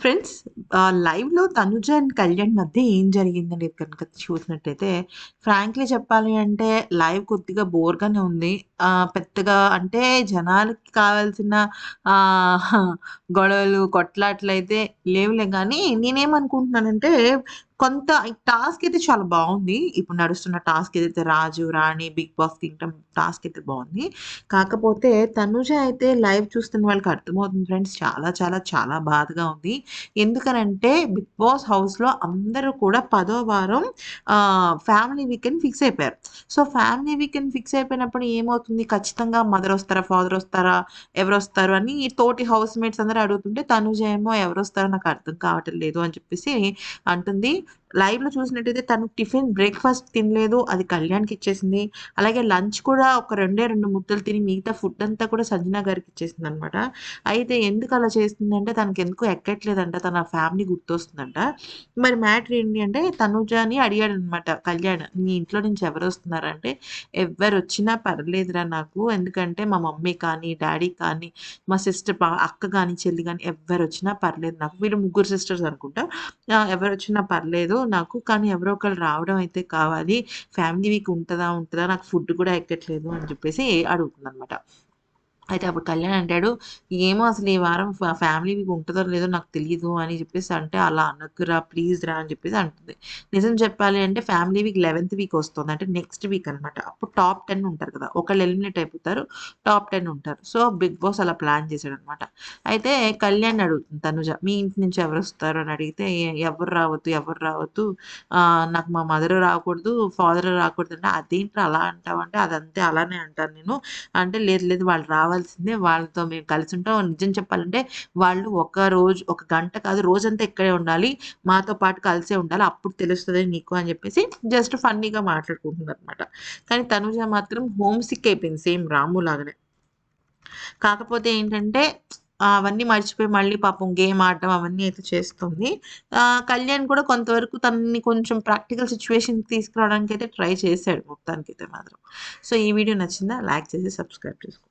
Friends లైవ్‌లో Tanuja and Kalyan మధ్య ఏం జరిగిందనేది కనుక చూసినట్టయితే ఫ్రాంక్లీ చెప్పాలి అంటే లైవ్ కొద్దిగా బోర్‌గానే ఉంది. పెద్దగా అంటే జనాలకి కావాల్సిన గొడవలు, కొట్లాట్లయితే లేవులే కానీ నేనేమనుకుంటున్నానంటే కొంత టాస్క్ అయితే చాలా బాగుంది ఇప్పుడు నడుస్తున్న టాస్క్ ఏదైతే 'రాజు, రాణి, బిగ్ బాస్ కింగ్డమ్' టాస్క్ అయితే బాగుంది కాకపోతే తనుజ అయితే లైవ్ చూస్తున్న వాళ్ళకి అర్థమవుతుంది ఫ్రెండ్స్ చాలా చాలా చాలా బాధగా ఉంది. ఎందుకనంటే 'బిగ్ బాస్' హౌస్‌లో అందరూ కూడా పదో వారం ఫ్యామిలీ వీకెండ్ ఫిక్స్ అయిపోయారు. సో, ఫ్యామిలీ వీకెండ్ ఫిక్స్ అయిపోయినప్పుడు ఏమవుతుంది ఖచ్చితంగా మదర్ వస్తారా? ఫాదర్ వస్తారా? ఎవరు వస్తారు అని తోటి హౌస్ మేట్స్ అందరూ అడుగుతుంటే తనుజ ఏమో ఎవరొస్తారో నాకు అర్థం కావటం లేదు అని చెప్పేసి అంటుంది. లైవ్లో చూసినట్టయితే తను టిఫిన్ బ్రేక్‌ఫాస్ట్ తినలేదు. అది కళ్యాణ్‌కి ఇచ్చేసింది. అలాగే లంచ్ కూడా ఒక రెండే రెండు ముద్దలు తిని మిగతా ఫుడ్ అంతా కూడా సంజన గారికి ఇచ్చేసింది అనమాట అయితే ఎందుకు అలా చేస్తుందంటే ఎందుకు ఎక్కట్లేదంట. తన ఫ్యామిలీ గుర్తొస్తుందంట. మరి మ్యాటర్ ఏంటి అంటే తనుజని అడిగాడనమాట కళ్యాణ్. "నీ ఇంట్లో నుంచి ఎవరు వస్తున్నారంటే ఎవ్వరు వచ్చినా పర్లేదు పర్లేదురా నాకు. ఎందుకంటే మా మమ్మీ కానీ, డాడీ కానీ, మా సిస్టర్ అక్క కానీ చెల్లి కానీ ఎవరు వచ్చినా పర్లేదు నాకు." వీళ్ళు ముగ్గురు సిస్టర్స్ అనుకుంటా. ఎవరు వచ్చినా పర్లేదు నాకు. కానీ ఎవరో ఒకళ్ళు రావడం అయితే కావాలి. ఫ్యామిలీ వీక్ ఉంటుందా ఉంటుందా నాకు ఫుడ్ కూడా ఎక్కట్లేదు" అని చెప్పేసి అడుగుతుందనమాట. అయితే అప్పుడు కళ్యాణ్ అంటాడు, "ఏమో అసలు ఈ వారం ఫ్యామిలీ వీక్ ఉంటుందో లేదో నాకు తెలియదు అని చెప్పేసి అంటే, "అలా అనకురా ప్లీజ్ రా" అని చెప్పేసి అంటుంది. నిజం చెప్పాలి అంటే ఫ్యామిలీ వీక్ 11థ్ వీక్ వస్తుంది. అంటే నెక్స్ట్ వీక్ అనమాట. అప్పుడు టాప్ 10 ఉంటారు కదా! ఒకళ్ళు ఎలిమినేట్ అయిపోతారు. టాప్ 10 ఉంటారు. సో, బిగ్ బాస్ అలా ప్లాన్ చేశాడు అనమాట అయితే కళ్యాణ్ అడుగుతుంది తనుజ, "మీ ఇంటి నుంచి ఎవరు వస్తారు అని అడిగితే, ఎవరు రావద్దు, ఎవరు రావద్దు. నాకు మా మదర్ రాకూడదు, ఫాదర్ రాకూడదు" అంటే, అదేంటి అలా అంటావు?" అంటే, "అదంతే అలానే అంటాను నేను." అంటే, "లేదు లేదు వాళ్ళు రావాలి రావాల్సిందే. వాళ్ళతో మేము కలిసి ఉంటాం నిజం చెప్పాలంటే వాళ్ళు ఒక రోజు ఒక గంట కాదు రోజంతా ఇక్కడే ఉండాలి. మాతో పాటు కలిసే ఉండాలి. అప్పుడు తెలుస్తుంది నీకు" అని చెప్పేసి జస్ట్ ఫన్నీగా మాట్లాడుకుంటుందనమాట. కానీ తనుజ మాత్రం హోమ్ సిక్ అయిపోయింది సేమ్ రాము లాగానే. కాకపోతే ఏంటంటే అవన్నీ మర్చిపోయి మళ్ళీ పాపం గేమ్ ఆడటం అవన్నీ అయితే చేస్తుంది. కళ్యాణ్ కూడా కొంతవరకు తనని కొంచెం ప్రాక్టికల్ సిచువేషన్ తీసుకురావడానికి అయితే ట్రై చేశాడు అయితే మాత్రం. సో, ఈ వీడియో నచ్చిందా? లైక్ చేసి సబ్స్క్రైబ్ చేసుకోండి.